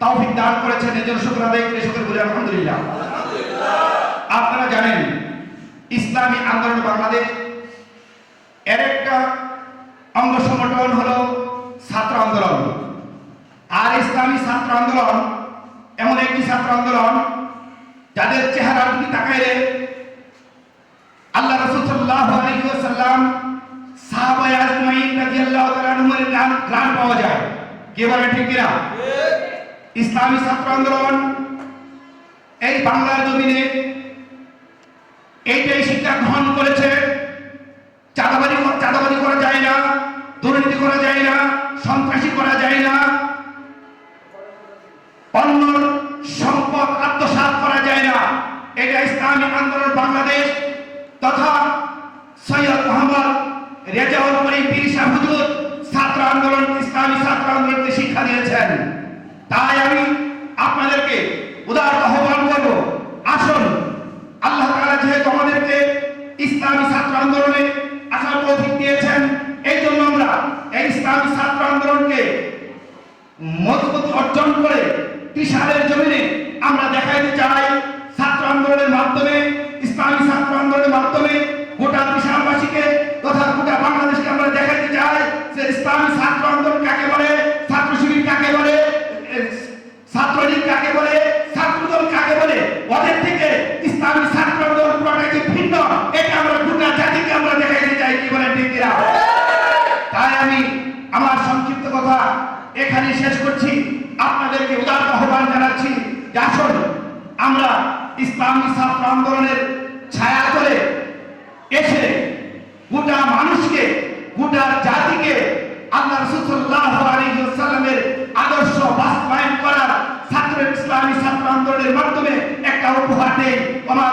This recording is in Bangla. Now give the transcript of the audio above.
তৌফিক দান করেছেন, এর জন্য শুকর আদায় করে, শুকর বলি আলহামদুলিল্লাহ। আপনারা জানেন, ইসলামী আন্দোলন বাংলাদেশ এর একটা অঙ্গ সংগঠন হলো ছাত্র আন্দোলন। আর ইসলামী ছাত্র আন্দোলন এমন একটি ছাত্র আন্দোলন, যাদের চেহারা তুমি তাকাইলে, আল্লাহ রাসূল সাল্লাল্লাহু আলাইহি ওয়াসাল্লাম সাহাবায়ে আজমাইন রাদিয়াল্লাহু তাআলা আনহুর গান গান পাওয়া যায়। কে বলে ঠিক কিনা? ইসলামী ছাত্র আন্দোলন, এই বাংলার জমিনে এইটাই শিক্ষা গ্রহণ করেছে। চাঁদাবাজি চাঁদাবাজি করা যায় না, দুর্নীতি করা যায় না, সন্ত্রাসী করা যায় না। অন্য সম্পদ আত্মসাৎ করা যায় না। এটা ইসলামী আন্দোলন বাংলাদেশ তথা সৈয়দ মোহাম্মদ রেজাউল করিম পীর শাহ হুজুর ছাত্র আন্দোলন, ইসলামী ছাত্র আন্দোলনকে শিক্ষা দিয়েছেন। তাই আমি আপনাদেরকে উদার আহ্বান করব। আসুন, আল্লাহ তাআলা যেহেতু আমাদেরকে ইসলামী ছাত্র আন্দোলনে আসার তৌফিক দিয়েছেন, এই জন্য আমরা এই ইসলামী ছাত্র আন্দোলনকে মজবুত অর্জন করে ত্রিশালের জমিনে আমরা দেখাইতে চাই ছাত্র আন্দোলনের মাধ্যমে ইসলামী ছাত্র আন্দোলনের মাধ্যমে গোটা ত্রিশালবাসীকে তথা গোটা বাংলাদেশকে আমরা দেখাইতে চাই যে ইসলামী ছাত্র আন্দোলন কাকে বলে ছাত্র শিবির কাকে বলে এ, ছাত্রলীগ কাকে বলে ছাত্রদল কাকে বলে ওদের থেকে ইসলামী ছাত্র আন্দোলন পুরোটা যে ভিন্ন এটা আমরা গোটা জাতিকে আমরা দেখাইতে চাই কি বলে ঠিক কিনা? তাই আমি আমার সংক্ষিপ্ত কথা এখানে শেষ করছি। আপনাদেরকে উদার আহ্বান জানাচ্ছি আসুন, আমরা ইসলামী ছাত্র আন্দোলনের ছায়া করে এসে গোটা মানুষকে, গোটা জাতিকে আল্লাহ রসুল্লাহ আলাইসাল্লামের আদর্শ বাস্তবায়ন করার ছাত্র ইসলামী ছাত্র আন্দোলনের মাধ্যমে একটা উপহার দেয় আমার